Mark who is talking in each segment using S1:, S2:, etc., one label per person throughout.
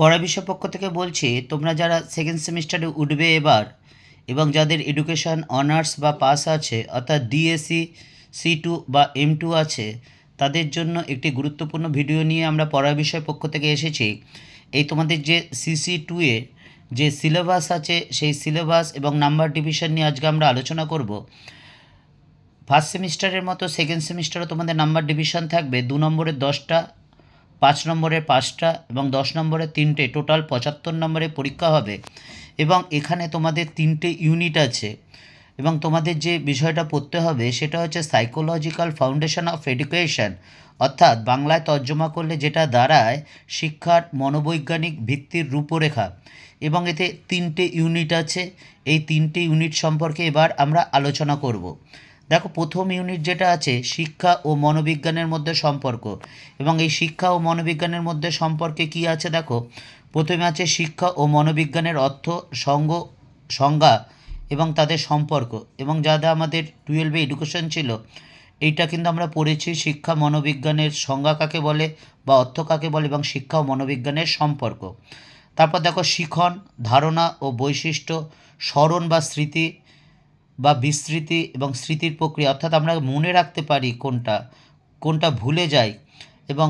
S1: পড়া বিষয় পক্ষ থেকে বলছি, তোমরা যারা সেকেন্ড সেমিস্টারে উঠবে এবার এবং যাদের এডুকেশন অনার্স বা পাস আছে, অর্থাৎ ডিএসসি সি টু বা এম টু আছে, তাদের জন্য একটি গুরুত্বপূর্ণ ভিডিও নিয়ে আমরা পড়া বিষয় পক্ষ থেকে এসেছি। এই তোমাদের যে সিসি টু এ যে সিলেবাস আছে, সেই সিলেবাস এবং নাম্বার ডিভিশন নিয়ে আজকে আমরা আলোচনা করব। ফার্স্ট সেমিস্টারের মতো সেকেন্ড সেমিস্টারও তোমাদের নাম্বার ডিভিশন থাকবে, দু নম্বরের দশটা পাঁচ নম্বরের পাঁচটা এবং দশ নম্বরের তিনটে, টোটাল পঁচাত্তর নম্বরের পরীক্ষা হবে এবং এখানে তোমাদের তিনটে ইউনিট আছে এবং তোমাদের যে বিষয়টা পড়তে হবে সেটা হচ্ছে সাইকোলজিক্যাল ফাউন্ডেশন অফ এডুকেশন অর্থাৎ বাংলায় তর্জমা করলে যেটা দাঁড়ায় শিক্ষার মনোবৈজ্ঞানিক ভিত্তির রূপরেখা এবং এতে তিনটে ইউনিট আছে, এই তিনটে ইউনিট সম্পর্কে এবার আমরা আলোচনা করব। দেখো, প্রথম ইউনিট যেটা আছে, শিক্ষা ও মনোবিজ্ঞানের মধ্যে সম্পর্ক। এবং এই শিক্ষা ও মনোবিজ্ঞানের মধ্যে সম্পর্কে কি আছে দেখো? প্রথমে আছে শিক্ষা ও মনোবিজ্ঞানের অর্থ, সঙ্গ, সংজ্ঞা এবং তাদের সম্পর্ক। এবং যাদের আমাদের টুয়েলভে এডুকেশন ছিল, এইটা কিন্তু আমরা পড়েছি শিক্ষা, মনোবিজ্ঞানের সংজ্ঞা কাকে বলে বা অর্থ কাকে বলে এবং শিক্ষা ও মনোবিজ্ঞানের সম্পর্ক। তারপর দেখো শিখন, ধারণা ও বৈশিষ্ট্য, স্মরণ বা স্মৃতি বা বিস্মৃতি এবং স্মৃতির প্রক্রিয়া, অর্থাৎ আমরা মনে রাখতে পারি কোনটা কোনটা ভুলে যাই এবং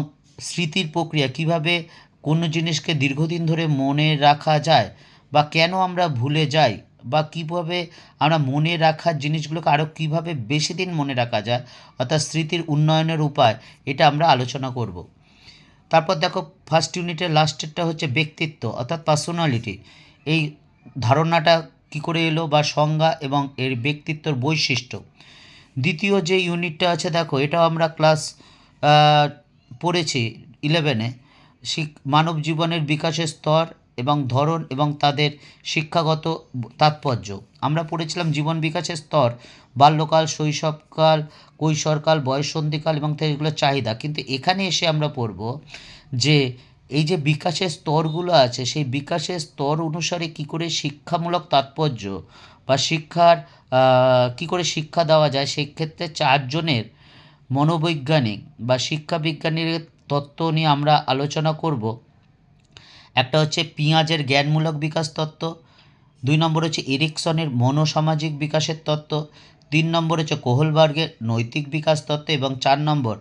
S1: স্মৃতির প্রক্রিয়া কীভাবে কোনো জিনিসকে দীর্ঘদিন ধরে মনে রাখা যায় বা কেন আমরা ভুলে যাই বা কীভাবে আমরা মনে রাখার জিনিসগুলোকে আরও কীভাবে বেশি দিন মনে রাখা যায়, অর্থাৎ স্মৃতির উন্নয়নের উপায়, এটা আমরা আলোচনা করব। তারপর দেখো ফার্স্ট ইউনিটের লাস্টেরটা হচ্ছে ব্যক্তিত্ব, অর্থাৎ পার্সোনালিটি এই ধারণাটা কী করে এলো বা সংজ্ঞা এবং এর ব্যক্তিত্বর বৈশিষ্ট্য? দ্বিতীয় যে ইউনিটটা আছে, দেখো, এটাও আমরা ক্লাস পড়েছি ইলেভেনে মানব জীবনের বিকাশের স্তর এবং ধরন এবং তাদের শিক্ষাগত তাৎপর্য। আমরা পড়েছিলাম জীবন বিকাশের স্তর, বাল্যকাল, শৈশবকাল, কৈশোরকাল, বয়ঃসন্ধিকাল এবং এগুলোর চাহিদা। কিন্তু এখানে এসে আমরা পড়ব যে এই যে বিকাশের স্তরগুলো আছে, সেই বিকাশের স্তর অনুসারে কী করে শিক্ষামূলক তাৎপর্য বা শিক্ষার কী করে শিক্ষা দেওয়া যায়, সেই ক্ষেত্রে চারজনের মনোবৈজ্ঞানিক বা শিক্ষাবিজ্ঞানীর তত্ত্ব নিয়ে আমরা আলোচনা করব। একটা হচ্ছে পিঁয়াজের জ্ঞানমূলক বিকাশ তত্ত্ব, দুই নম্বর হচ্ছে এরিকসনের মনোসামাজিক বিকাশের তত্ত্ব, তিন নম্বর হচ্ছে কোহলবার্গের নৈতিক বিকাশ তত্ত্ব এবং চার নম্বর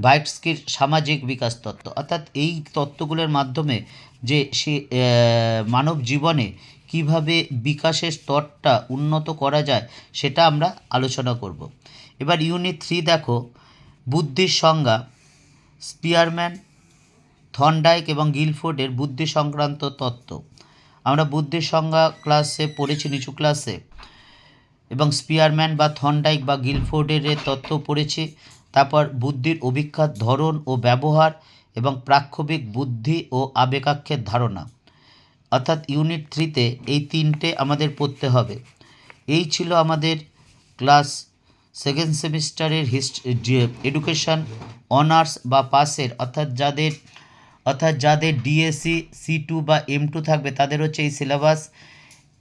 S1: ভাইটস্কির সামাজিক বিকাশ তত্ত্ব। অর্থাৎ এই তত্ত্বগুলোর মাধ্যমে যে সে মানব জীবনে কীভাবে বিকাশের স্তরটা উন্নত করা যায়, সেটা আমরা আলোচনা করব। এবার ইউনিট থ্রি দেখো, বুদ্ধির সংজ্ঞা, স্পিয়ারম্যান, থনডাইক এবং গিলফোর্ডের বুদ্ধি সংক্রান্ত তত্ত্ব। আমরা বুদ্ধির সংজ্ঞা ক্লাসে পড়েছি, নিচু ক্লাসে। এবং স্পিয়ারম্যান বা থনডাইক বা গিলফোর্ডের তত্ত্ব পড়েছি। তারপর বুদ্ধির অভিক্ষার ধরন ও ব্যবহার এবং প্রাক্ষবিক বুদ্ধি ও আবেগাক্ষের ধারণা। অর্থাৎ ইউনিট থ্রিতে এই তিনটে আমাদের পড়তে হবে। এই ছিল আমাদের ক্লাস সেকেন্ড সেমিস্টারের হিস্ট্রি এডুকেশন, অনার্স বা পাসের। অর্থাৎ যাদের অর্থাৎ যাদের ডিএসসি, সি টু বা এম টু থাকবে তাদের হচ্ছে এই সিলেবাস।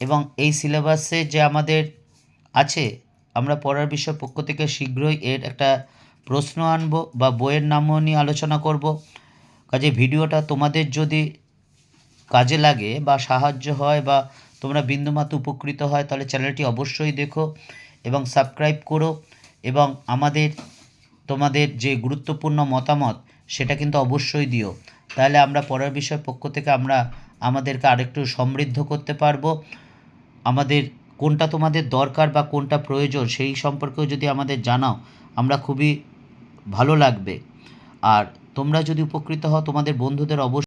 S1: এবং এই সিলেবাসে যে আমাদের আছে, আমরা পড়ার বিষয় পক্ষ থেকে শীঘ্রই এর একটা প্রশ্ন আনব বা বইয়ের নামও নিয়ে আলোচনা করব। কাজে ভিডিওটা তোমাদের যদি কাজে লাগে বা সাহায্য হয় বা তোমরা বিন্দুমাত্র উপকৃত হয়, তাহলে চ্যানেলটি অবশ্যই দেখো এবং সাবস্ক্রাইব করো এবং আমাদের, তোমাদের যে গুরুত্বপূর্ণ মতামত সেটা কিন্তু অবশ্যই দিও। তাহলে আমরা পরের বিষয় পক্ষ থেকে আমরা আমাদেরকে আরেকটু সমৃদ্ধ করতে পারব। আমাদের কোনটা তোমাদের দরকার বা কোনটা প্রয়োজন সেই সম্পর্কেও যদি আমাদের জানাও, আমরা খুবই ভালো লাগবে। আর তোমরা যদি উপকৃত হও তোমাদের বন্ধুদের অবশ্যই